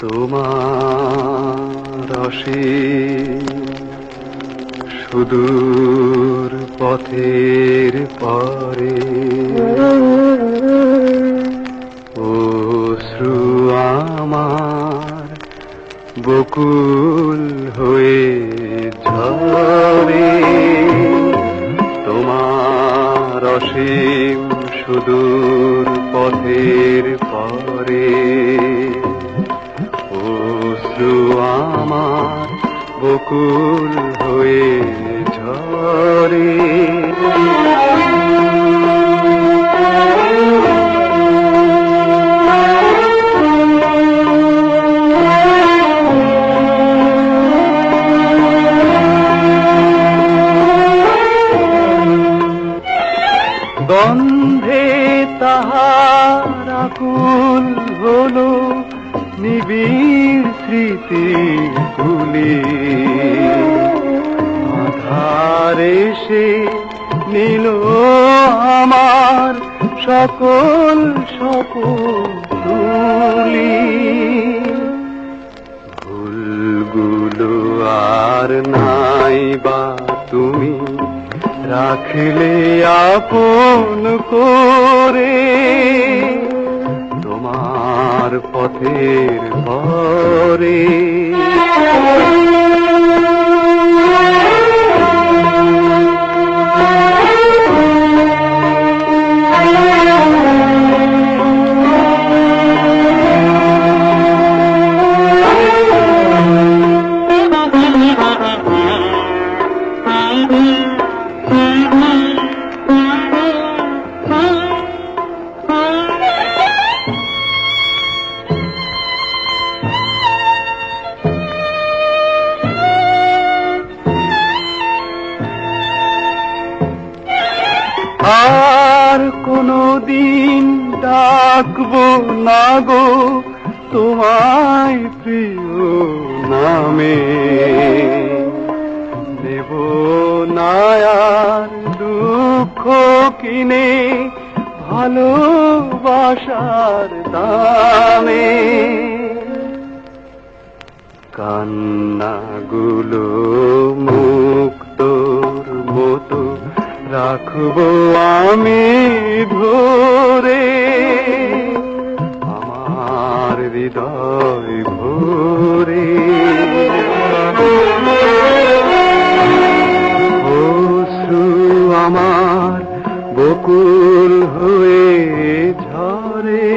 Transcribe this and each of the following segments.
তোমার অসীম সুদূর পথের পরে অশ্রু আমার বকুল হয়ে ঝরে। তোমার অসীম সুদূর পথের পরে বকুল হয়ে ঝরে। গন্ধে তাহার আকুল হলো নিবিড় স্মৃতি তুলি। আধারে সে নীল আমার সকল সকল ভুলগুলো আর নাই বা তুমি রাখলে আপন করে। পথের পরে আর কোনো দিন ডাকবো না গো তোমায় প্রিয় নামে। দেব না আর দুঃখ কিনে ভালোবাসার দামে। কান্নাগুলো রাখব আমি ধরে আমার হৃদয় ভরে। অশ্রু আমার বকুল হয়ে ঝরে।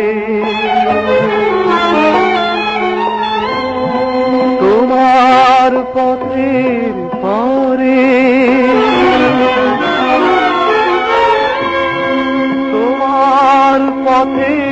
তোমার পথের পরে তোমার পথের